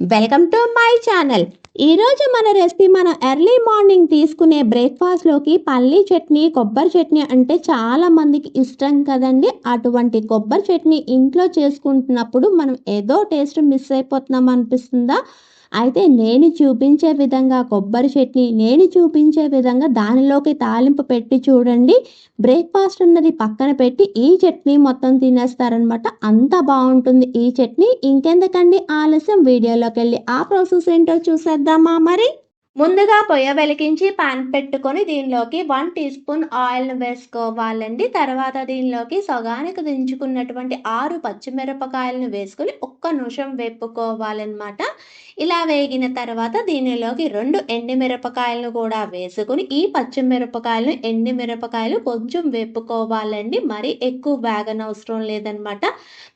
Welcome to my channel ఈరోజు మన recipe మనం ఎర్లీ మార్నింగ్ తీసుకునే బ్రేక్ఫాస్ట్లోకి పల్లీ చట్నీ కొబ్బరి చట్నీ అంటే చాలా మందికి ఇష్టం కదండి. అటువంటి కొబ్బరి చట్నీ ఇంట్లో చేసుకుంటున్నప్పుడు మనం ఏదో టేస్ట్ మిస్ అయిపోతున్నాం అనిపిస్తుందా? అయితే నేను చూపించే విధంగా కొబ్బరి చట్నీ నేను చూపించే విధంగా దానిలోకి తాలింపు పెట్టి చూడండి. బ్రేక్ఫాస్ట్ ఉన్నది పక్కన పెట్టి ఈ చట్నీ మొత్తం తినేస్తారనమాట అంత బాగుంటుంది ఈ చట్నీ. ఇంకెందుకండి ఆలస్యం? వీడియోలోకి వెళ్ళి ఆ ప్రాసెస్ ఏంటో చూసేద్దామా మరి? ముందుగా పొయ్య వెలిగించి పాన్ పెట్టుకొని దీనిలోకి వన్ టీ స్పూన్ ఆయిల్ను వేసుకోవాలండి. తర్వాత దీనిలోకి సగానికి దించుకున్నటువంటి ఆరు పచ్చిమిరపకాయలను వేసుకుని ఒక్క నిమిషం వేపుకోవాలన్నమాట. ఇలా వేగిన తర్వాత దీనిలోకి రెండు ఎండిమిరపకాయలను కూడా వేసుకుని ఈ పచ్చిమిరపకాయలను ఎండిమిరపకాయలు కొంచెం వేపుకోవాలండి. మరి ఎక్కువ వేగనవసరం లేదనమాట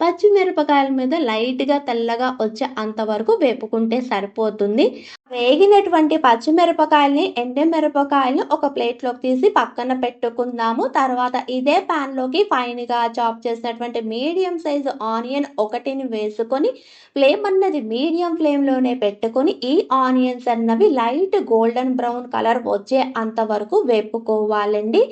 పచ్చిమిరపకాయల మీద లైట్గా తెల్లగా వచ్చే అంతవరకు వేపుకుంటే సరిపోతుంది. వేగినటువంటి పచ్చిమిరపకాయల్ని ఎండుమిరపకాయలను ఒక ప్లేట్లోకి తీసి పక్కన పెట్టుకుందాము. తర్వాత ఇదే ప్యాన్లోకి ఫైన్గా చాప్ చేసినటువంటి మీడియం సైజు ఆనియన్ ఒకటిని వేసుకొని ఫ్లేమ్ అన్నది మీడియం ఫ్లేమ్లోనే పెట్టుకొని ఈ ఆనియన్స్ అన్నవి లైట్ గోల్డెన్ బ్రౌన్ కలర్ వచ్చే అంతవరకు వేపుకోవాలండి.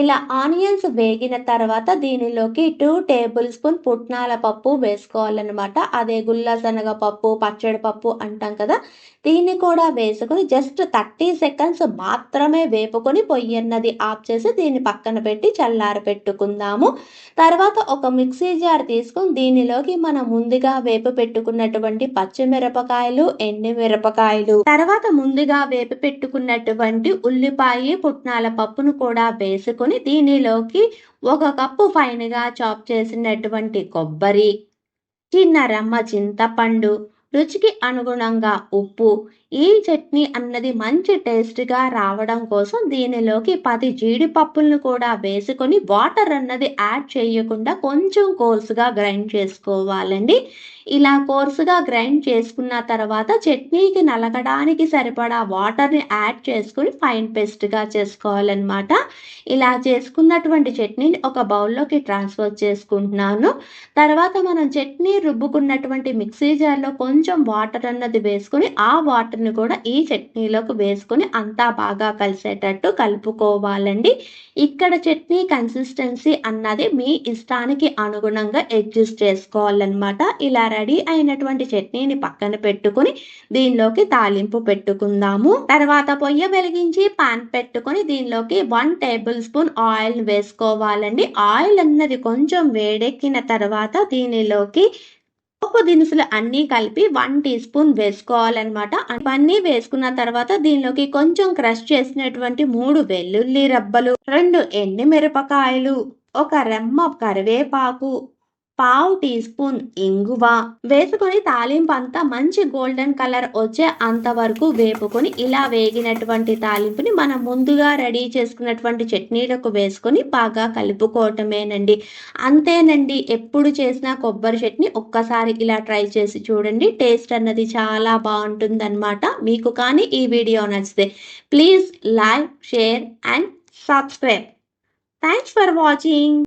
ఇలా ఆనియన్స్ వేగిన తర్వాత దీనిలోకి టూ టేబుల్ స్పూన్ పుట్నాల పప్పు వేసుకోవాలన్నమాట. అదే గుల్లా శనగ పప్పు పచ్చడి పప్పు అంటాం కదా. దీన్ని కూడా వేసుకొని జస్ట్ థర్టీ సెకండ్స్ మాత్రమే వేపుకొని పొయ్యిన్నది ఆఫ్ చేసి దీన్ని పక్కన పెట్టి చల్లార పెట్టుకుందాము. తర్వాత ఒక మిక్సీ జార్ తీసుకొని దీనిలోకి మనం ముందుగా వేపు పెట్టుకున్నటువంటి పచ్చిమిరపకాయలు ఎండి మిరపకాయలు. తర్వాత ముందుగా వేపు పెట్టుకున్నటువంటి ఉల్లిపాయ పుట్నాల పప్పును కూడా వేసుకొని దీనిలోకి ఒక కప్పు ఫైన్గా చాప్ చేసినటువంటి కొబ్బరి చిన్న రమ్మ చింతపండు రుచికి అనుగుణంగా ఉప్పు ఈ చట్నీ అన్నది మంచి టేస్ట్గా రావడం కోసం దీనిలోకి పది జీడిపప్పులను కూడా వేసుకొని వాటర్ అన్నది యాడ్ చేయకుండా కొంచెం కోర్సుగా గ్రైండ్ చేసుకోవాలండి. ఇలా కోర్సుగా గ్రైండ్ చేసుకున్న తర్వాత చట్నీకి నలగడానికి సరిపడా వాటర్ని యాడ్ చేసుకుని ఫైన్ పేస్ట్గా చేసుకోవాలన్నమాట. ఇలా చేసుకున్నటువంటి చట్నీని ఒక బౌల్లోకి ట్రాన్స్ఫర్ చేసుకుంటున్నాను. తర్వాత మనం చట్నీ రుబ్బుకున్నటువంటి మిక్సీ జార్లో కొంచెం కొంచెం వాటర్ అన్నది వేసుకుని ఆ వాటర్ని కూడా ఈ చట్నీలోకి వేసుకొని అంతా బాగా కలిసేటట్టు కలుపుకోవాలండి. ఇక్కడ చట్నీ కన్సిస్టెన్సీ అన్నది మీ ఇష్టానికి అనుగుణంగా అడ్జస్ట్ చేసుకోవాలన్నమాట. ఇలా రెడీ అయినటువంటి చట్నీని పక్కన పెట్టుకుని దీనిలోకి తాలింపు పెట్టుకుందాము. తర్వాత పొయ్య వెలిగించి పాన్ పెట్టుకుని దీనిలోకి వన్ టేబుల్ స్పూన్ ఆయిల్ వేసుకోవాలండి. ఆయిల్ అన్నది కొంచెం వేడెక్కిన తర్వాత దీనిలోకి పోపు దినుసులు అన్నీ కలిపి వన్ టీ స్పూన్ వేసుకోవాలన్నమాట. అవన్నీ వేసుకున్న తర్వాత దీనిలోకి కొంచెం క్రష్ చేసినటువంటి మూడు వెల్లుల్లి రబ్బలు రెండు ఎండి మిరపకాయలు ఒక రెమ్మ కరివేపాకు పావు టీ స్పూన్ ఇంగువ వేసుకొని తాలింపు అంతా మంచి గోల్డెన్ కలర్ వచ్చే అంతవరకు వేపుకొని ఇలా వేగినటువంటి తాలింపుని మనం ముందుగా రెడీ చేసుకున్నటువంటి చట్నీలకు వేసుకొని బాగా కలుపుకోవటమేనండి. అంతేనండి ఎప్పుడు చేసిన కొబ్బరి చట్నీ ఒక్కసారి ఇలా ట్రై చేసి చూడండి. టేస్ట్ అన్నది చాలా బాగుంటుందన్నమాట. మీకు కానీ ఈ వీడియో నచ్చితే please like share and subscribe. Thanks for watching.